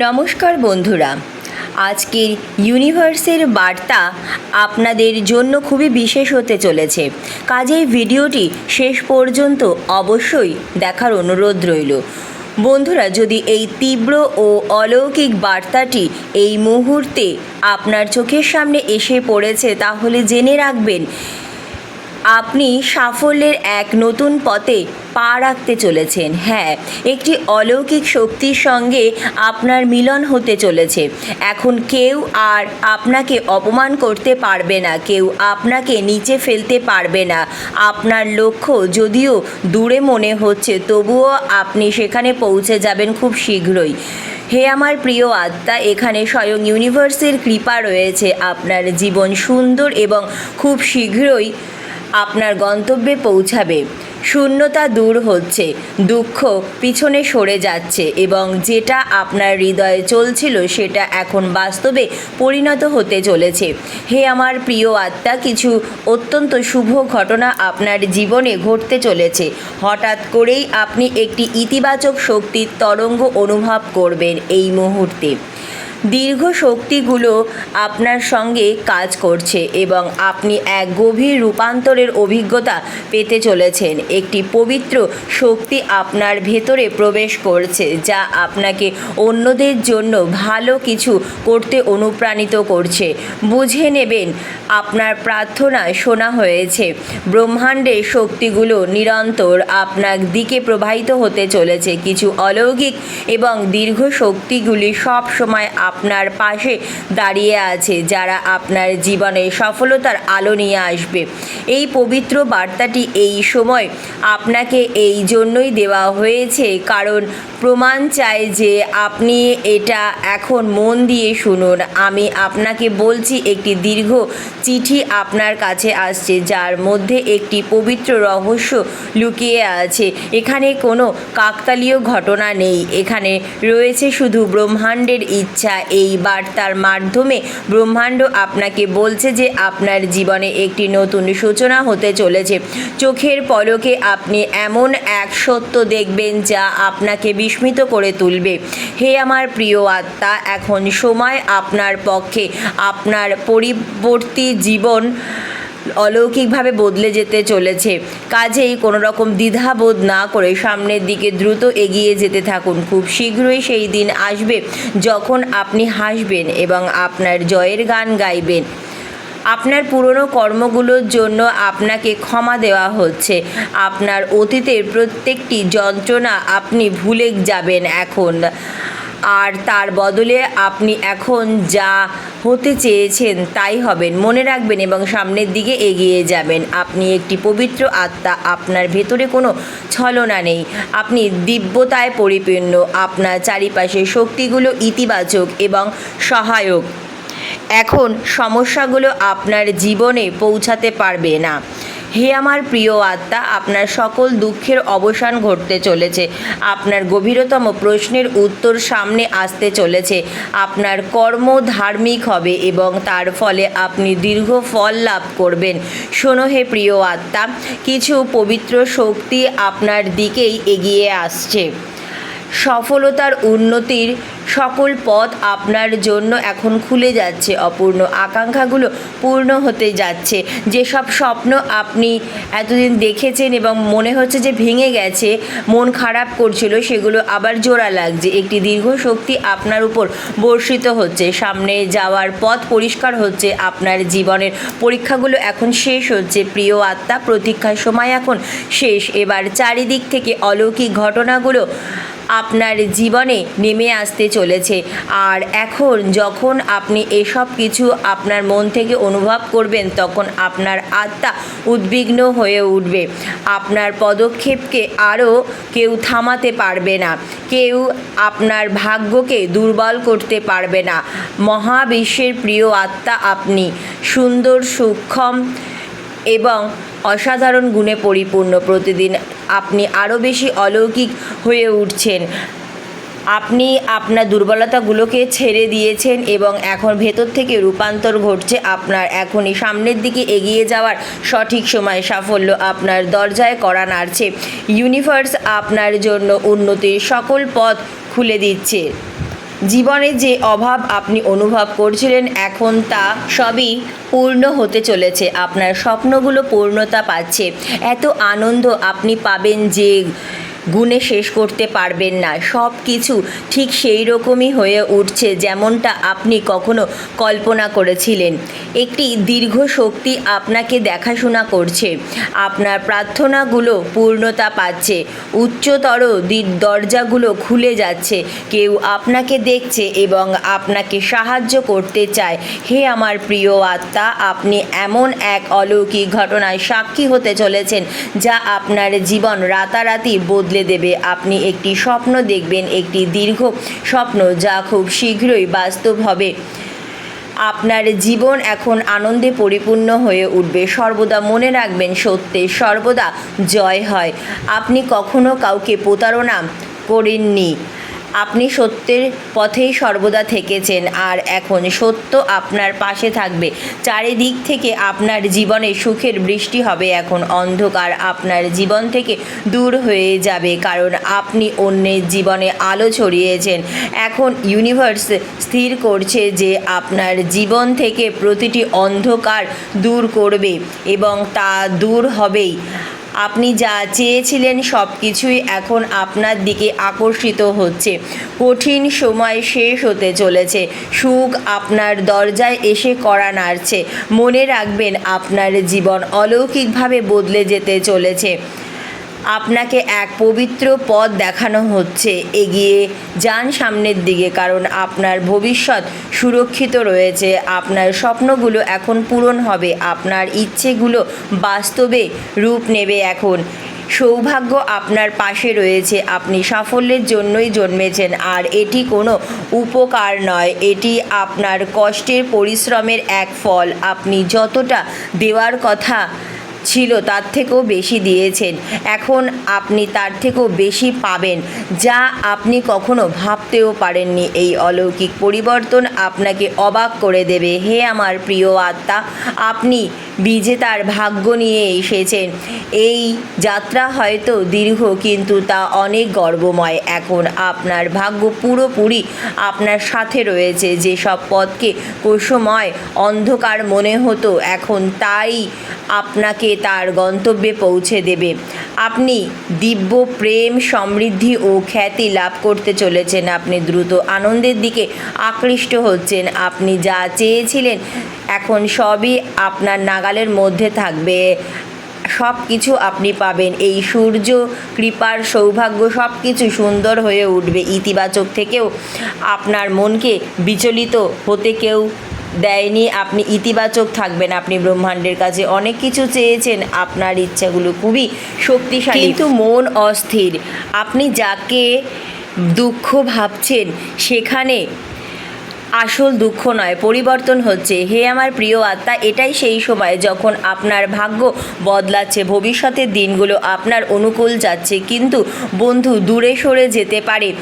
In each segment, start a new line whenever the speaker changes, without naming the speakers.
নমস্কার বন্ধুরা। আজকের ইউনিভার্সের বার্তা আপনাদের জন্য খুবই বিশেষ হতে চলেছে। কাজেই ভিডিওটি শেষ পর্যন্ত অবশ্যই দেখার অনুরোধ রইল। বন্ধুরা, যদি এই তীব্র ও অলৌকিক বার্তাটি এই মুহূর্তে আপনার চোখের সামনে এসে পড়েছে, তাহলে জেনে রাখবেন আপনি সাফল্যের এক নতুন পথে পা রাখতে চলেছেন। হ্যাঁ একটি অলৌকিক শক্তির সঙ্গে আপনার মিলন হতে চলেছে। এখন কেউ আর আপনাকে অপমান করতে পারবে না, কেউ আপনাকে নিচে ফেলতে পারবে না। আপনার লক্ষ্য যদিও দূরে মনে হচ্ছে, তবুও আপনি সেখানে পৌঁছে যাবেন খুব শীঘ্রই। হে আমার প্রিয় আত্মা, এখানে স্বয়ং ইউনিভার্সের কৃপা রয়েছে। আপনার জীবন সুন্দর এবং খুব শীঘ্রই আপনার গন্তব্যে পৌঁছাবে। শূন্যতা দূর হচ্ছে, দুঃখ পিছনে সরে যাচ্ছে এবং যেটা আপনার হৃদয়ে চলছিল সেটা এখন বাস্তবে পরিণত হতে চলেছে। হে আমার প্রিয় আত্মা, কিছু অত্যন্ত শুভ ঘটনা আপনার জীবনে ঘটতে চলেছে। হঠাৎ করেই আপনি একটি ইতিবাচক শক্তির তরঙ্গ অনুভব করবেন এই মুহূর্তে। দীর্ঘ শক্তিগুলো আপনার সঙ্গে কাজ করছে এবং আপনি এক গভীর রূপান্তরের অভিজ্ঞতা পেতে চলেছেন। একটি পবিত্র শক্তি আপনার ভেতরে প্রবেশ করছে যা আপনাকে অন্যদের জন্য ভালো কিছু করতে অনুপ্রাণিত করছে। বুঝে নেবেন, আপনার প্রার্থনা শোনা হয়েছে, ব্রহ্মাণ্ডের শক্তিগুলো নিরন্তর আপনার দিকে প্রবাহিত হতে চলেছে। কিছু অলৌকিক এবং দীর্ঘ শক্তিগুলি সব সময় আপনার পাশে দাঁড়িয়ে আছে, যারা আপনার জীবনে সফলতার আলো নিয়ে আসবে। এই পবিত্র বার্তাটি এই সময় আপনাকে এই জন্যই দেওয়া হয়েছে, কারণ প্রমাণ চায় যে আপনি এটা এখন মন দিয়ে শুনুন। আমি আপনাকে বলছি, একটি দীর্ঘ চিঠি আপনার কাছে আসছে, যার মধ্যে একটি পবিত্র রহস্য লুকিয়ে আছে। এখানে কোনো কাকতালীয় ঘটনা নেই, এখানে রয়েছে শুধু ব্রহ্মাণ্ডের ইচ্ছা এই বার্তার মাধ্যমে ব্রহ্মাণ্ড আপনাকে বলছে যে আপনার জীবনে একটি নতুন সূচনা হতে চলেছে। চোখের পলকে আপনি এমন এক সত্য দেখবেন যা আপনাকে বিস্মিত করে তুলবে। হে আমার প্রিয় আত্মা, এখন সময় আপনার পক্ষে। আপনার পরিবর্তী জীবন অলৌকিকভাবে বদলে যেতে চলেছে। কাজেই কোনো রকম দ্বিধাবোধ না করে সামনের দিকে দ্রুত এগিয়ে যেতে থাকুন। খুব শীঘ্রই সেই দিন আসবে যখন আপনি হাসবেন এবং আপনার জয়ের গান গাইবেন। আপনার পুরনো কর্মগুলোর জন্য আপনাকে ক্ষমা দেওয়া হচ্ছে। আপনার অতীতের প্রত্যেকটি যন্ত্রণা আপনি ভুলে যাবেন এখন। আর তার বদলে আপনি এখন যা হতে চেয়েছেন তাই হবেন। মনে রাখবেন এবং সামনের দিকে এগিয়ে যাবেন। আপনি একটি পবিত্র আত্মা, আপনার ভেতরে কোনো ছলনা নেই। আপনি দিব্যতায় পরিপূর্ণ, আপনার চারিপাশে শক্তিগুলো ইতিবাচক এবং সহায়ক। এখন সমস্যাগুলো আপনার জীবনে পৌঁছাতে পারবে না। হে আমার প্রিয় আত্মা, আপনার সকল দুঃখের অবসান ঘটতে চলেছে। আপনার গভীরতম প্রশ্নের উত্তর সামনে আসতে চলেছে। আপনার কর্ম ধার্মিক হবে এবং তার ফলে আপনি দীর্ঘ ফল লাভ করবেন। শোনো হে প্রিয় আত্মা, কিছু পবিত্র শক্তি আপনার দিকেই এগিয়ে আসছে। সফলতার উন্নতির সকল পথ আপনার জন্য এখন খুলে যাচ্ছে। অপূর্ণ আকাঙ্ক্ষাগুলো পূর্ণ হতে যাচ্ছে। যেসব স্বপ্ন আপনি এতদিন দেখেছেন এবং মনে হচ্ছে যে ভেঙে গেছে, মন খারাপ করছিল, সেগুলো আবার জোড়া লাগছে। একটি দীর্ঘ শক্তি আপনার উপর বর্ষিত হচ্ছে। সামনে যাওয়ার পথ পরিষ্কার হচ্ছে। আপনার জীবনের পরীক্ষাগুলো এখন শেষ হচ্ছে। প্রিয় আত্মা, প্রতীক্ষার সময় এখন শেষ। এবার চারিদিক থেকে অলৌকিক ঘটনাগুলো আপনার জীবনে নেমে আসতে চলেছে। আর এখন যখন আপনি এসব কিছু আপনার মন থেকে অনুভব করবেন, তখন আপনার আত্মা উদ্বিগ্ন হয়ে উঠবে। আপনার পদক্ষেপকে আরও কেউ থামাতে পারবে না। কেউ আপনার ভাগ্যকে দুর্বল করতে পারবে না। মহাবিশ্বের প্রিয় আত্মা আপনি। সুন্দর, সূক্ষ্ম এবং অসাধারণ গুণে পরিপূর্ণ প্রতিদিন আপনি আরও বেশি অলৌকিক হয়ে উঠছেন। আপনি আপনার দুর্বলতাগুলোকে ছেড়ে দিয়েছেন এবং এখন ভেতর থেকে রূপান্তর ঘটছে আপনার। এখনই সামনের দিকে এগিয়ে যাওয়ার সঠিক সময় সাফল্য আপনার দরজায় করা নাড়ছে। ইউনিভার্স আপনার জন্য উন্নতির সকল পথ খুলে দিচ্ছে। জীবনে যে অভাব আপনি অনুভব করছিলেন, এখন তা সবই পূর্ণ হতে চলেছে। আপনার স্বপ্নগুলো পূর্ণতা পাচ্ছে। এত আনন্দ আপনি পাবেন যে গুণে শেষ করতে পারবেন না। সব কিছু ঠিক সেই রকমই হয়ে উঠছে যেমনটা আপনি কখনো কল্পনা করেছিলেন। একটি দীর্ঘ শক্তি আপনাকে দেখাশোনা করছে। আপনার প্রার্থনাগুলো পূর্ণতা পাচ্ছে। উচ্চতর দরজাগুলো খুলে যাচ্ছে। কেউ আপনাকে দেখছে এবং আপনাকে সাহায্য করতে চায়। হে আমার প্রিয় আত্মা, আপনি এমন এক অলৌকিক ঘটনায় সাক্ষী হতে চলেছেন যা আপনার জীবন রাতারাতি বদলে দেবে। আপনি একটি স্বপ্ন দেখবেন, একটি দীর্ঘ স্বপ্ন যা খুব শীঘ্রই বাস্তব হবে। আপনার জীবন এখন আনন্দে পরিপূর্ণ হয়ে উঠবে। সর্বদা মনে রাখবেন, সত্যে সর্বদা জয় হয়। আপনি কখনো কাউকে প্রতারণা করেননি। আপনি সত্যের পথেই সর্বদা থেকেছেন আর এখন সত্য আপনার পাশে থাকবে। চারিদিক থেকে আপনার জীবনে সুখের বৃষ্টি হবে এখন। অন্ধকার আপনার জীবন থেকে দূর হয়ে যাবে কারণ আপনি অন্যের জীবনে আলো ছড়িয়েছেন। এখন ইউনিভার্স স্থির করছে যে আপনার জীবন থেকে প্রতিটি অন্ধকার দূর করবে এবং তা দূর হবেই। আপনি যা চেয়েছিলেন সব কিছুই এখন আপনার দিকে আকর্ষিত হচ্ছে। কঠিন সময় শেষ হতে চলেছে। সুখ আপনার দরজায় এসে কড়া নাড়ছে। মনে রাখবেন, আপনার জীবন অলৌকিকভাবে বদলে যেতে চলেছে। আপনাকে এক পবিত্র পথ দেখানো হচ্ছে। এগিয়ে যান সামনের দিকে, কারণ আপনার ভবিষ্যৎ সুরক্ষিত রয়েছে। আপনার স্বপ্নগুলো এখন পূরণ হবে। আপনার ইচ্ছেগুলো বাস্তবে রূপ নেবে এখন। সৌভাগ্য আপনার পাশে রয়েছে। আপনি সাফল্যের জন্যই জন্মেছেন। আর এটি কোনো উপকার নয়। এটি আপনার কষ্টের পরিশ্রমের এক ফল। আপনি যতটা দেওয়ার কথা ছিল, তার থেকেও বেশি দিয়েছেন। এখন আপনি তার থেকেও বেশি পাবেন, যা আপনি কখনো ভাবতেও পারেননি। এই অলৌকিক পরিবর্তন আপনাকে অবাক করে দেবে। হে আমার প্রিয় আত্মা, আপনি বিজেতার ভাগ্য নিয়ে এসেছেন। এই যাত্রা হয়তো দীর্ঘ, কিন্তু তা অনেক গর্বময়। এখন আপনার ভাগ্য পুরোপুরি আপনার সাথে রয়েছে। যেসব পথকে কোষময় অন্ধকার মনে হতো, এখন তাই আপনাকে তার গন্তব্যে পৌঁছে দেবে। আপনি দিব্য প্রেম, সমৃদ্ধি ও খ্যাতি লাভ করতে চলেছেন। আপনি দ্রুত আনন্দের দিকে আকৃষ্ট হচ্ছেন। আপনি যা চেয়েছিলেন এখন সবই আপনার নাগালের মধ্যে থাকবে। সব কিছু আপনি পাবেন। এই সূর্য, কৃপার সৌভাগ্য সব কিছু সুন্দর হয়ে উঠবে। ইতিবাচক থেকেও আপনার মনকে বিচলিত হতে কেউ দেয়নি, আপনি ইতিবাচক থাকবেন, আপনি ব্রহ্মাণ্ডের কাছে অনেক কিছু চেয়েছেন, আপনার ইচ্ছাগুলো খুবই শক্তিশালী। কিন্তু মন অস্থির। আপনি যাকে দুঃখ ভাবছেন, সেখানে আসল দুঃখ নয়, পরিবর্তন হচ্ছে। হে আমার প্রিয় আত্মা, এটাই সেই সময় যখন আপনার ভাগ্য বদলাচ্ছে, ভবিষ্যতের দিনগুলো আপনার অনুকূল যাচ্ছে। কিন্তু বন্ধু, দূরে সরে যেতে পারে।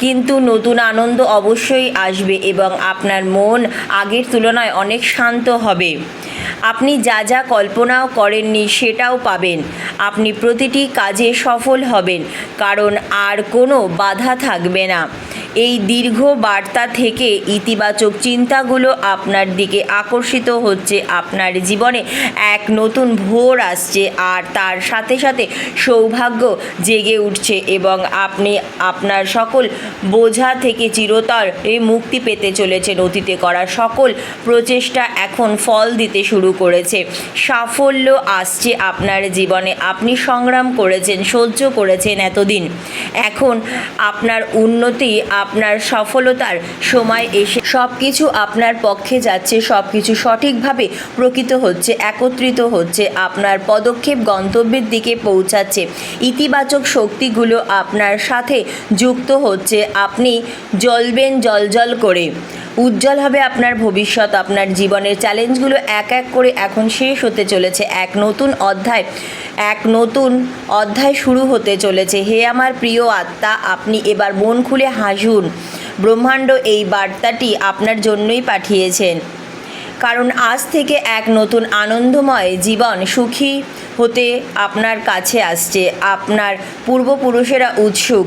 কিন্তু নতুন আনন্দ অবশ্যই আসবে এবং আপনার মন আগের তুলনায় অনেক শান্ত হবে। আপনি যা যা কল্পনাও করেননি সেটাও পাবেন। আপনি প্রতিটি কাজে সফল হবেন, কারণ আর কোনো বাধা থাকবে না। এই দীর্ঘ বার্তা থেকে ইতিবাচক চিন্তাগুলো আপনার দিকে আকর্ষিত হচ্ছে। আপনার জীবনে এক নতুন ভোর আসছে আর তার সাথে সাথে সৌভাগ্য জেগে উঠছে এবং আপনি আপনার সকল বোঝা থেকে চিরতর মুক্তি পেতে চলেছেন। অতীতে করা সকল প্রচেষ্টা এখন ফল দিতে শুরু করেছে। সাফল্য আসছে আপনার জীবনে। আপনি সংগ্রাম করেছেন, সহ্য করেছেন এতদিন। এখন আপনার উন্নতি আপনার সফলতার সময় এসে সব কিছু আপনার পক্ষে যাচ্ছে সব কিছু সঠিকভাবে প্রকৃত হচ্ছে, একত্রিত হচ্ছে, আপনার পদক্ষেপ গন্তব্যের দিকে পৌঁছাচ্ছে। ইতিবাচক শক্তিগুলো আপনার সাথে যুক্ত হচ্ছে, আপনি জ্বলবেন জলজল করে। উজ্জ্বল হবে আপনার ভবিষ্যৎ, আপনার জীবনের চ্যালেঞ্জগুলো এক এক করে এখন শেষ হতে চলেছে। এক নতুন অধ্যায় এক নতুন অধ্যায় শুরু হতে চলেছে। হে আমার প্রিয় আত্মা, আপনি এবার মন খুলে হাসুন। ব্রহ্মাণ্ড এই বার্তাটি আপনার জন্যই পাঠিয়েছেন। কারণ আজ থেকে এক নতুন আনন্দময় জীবন সুখী হতে আপনার কাছে আসছে। আপনার পূর্বপুরুষেরা উৎসুক।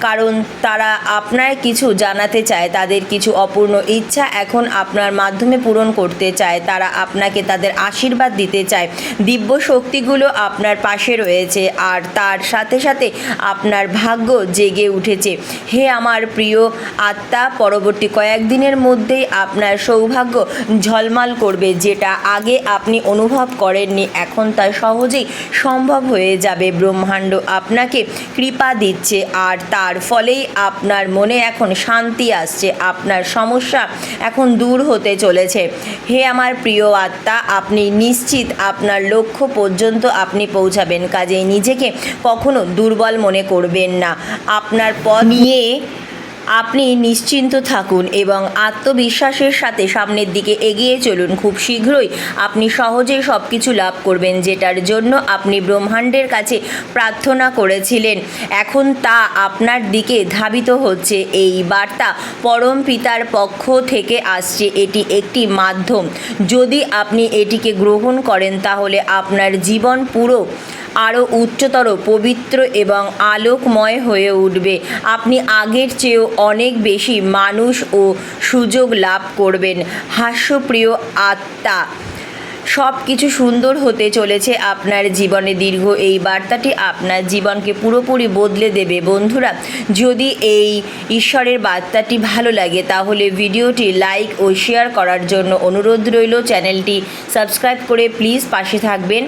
কারণ তারা আপনার কিছু জানাতে চায়, তাদের কিছু অপূর্ণ ইচ্ছা এখন আপনার মাধ্যমে পূরণ করতে চায়, তারা আপনাকে তাদের আশীর্বাদ দিতে চায়। দিব্য শক্তিগুলো আপনার পাশে রয়েছে আর তার সাথে সাথে আপনার ভাগ্য জেগে উঠেছে। হে আমার প্রিয় আত্মা, পরবর্তী কয়েকদিনের মধ্যেই আপনার সৌভাগ্য ঝলমাল করবে, যেটা আগে আপনি অনুভব করেননি, এখন তা সহজেই সম্ভব হয়ে যাবে। ব্রহ্মাণ্ড আপনাকে কৃপা দিচ্ছে আর তার ফলেই আপনার মনে এখন শান্তি আসছে আপনার সমস্যা এখন দূর হতে চলেছে। হে আমার প্রিয় আত্মা আপনি নিশ্চিত আপনার লক্ষ্য পর্যন্ত আপনি পৌঁছাবেন কাজেই নিজেকে কখনো দুর্বল মনে করবেন না। আপনার পথ নিয়ে আপনি নিশ্চিন্ত থাকুন এবং আত্মবিশ্বাসের সাথে সামনের দিকে এগিয়ে চলুন। খুব শীঘ্রই আপনি সহজেই সব কিছু লাভ করবেন, যেটার জন্য আপনি ব্রহ্মাণ্ডের কাছে প্রার্থনা করেছিলেন। এখন তা আপনার দিকে ধাবিত হচ্ছে। এই বার্তা পরম পিতার পক্ষ থেকে আসছে। এটি একটি মাধ্যম। যদি আপনি এটিকে গ্রহণ করেন, তাহলে আপনার জীবন পুরো আরও উচ্চতর, পবিত্র এবং আলোকময় হয়ে উঠবে। আপনি আগের চেয়েও অনেক বেশি মানুষ ও সুযোগ লাভ করবেন। হাস্যপ্রিয় আত্মা সব কিছু সুন্দর হতে চলেছে আপনার জীবনে। দীর্ঘ এই বার্তাটি আপনার জীবনকে পুরোপুরি বদলে দেবে। বন্ধুরা, যদি এই ঈশ্বরের বার্তাটি ভালো লাগে, তাহলে ভিডিওটি লাইক ও শেয়ার করার জন্য অনুরোধ রইল। চ্যানেলটি সাবস্ক্রাইব করে প্লিজ পাশে থাকবেন।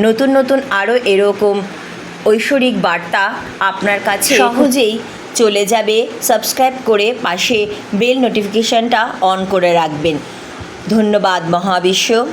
নতুন নতুন আরও এরকম ঐশ্বরিক বার্তা আপনার কাছে সহজেই চলে যাবে। সাবস্ক্রাইব করে পাশে বেল নোটিফিকেশানটা অন করে রাখবেন। ধন্যবাদ মহাবিশ্ব।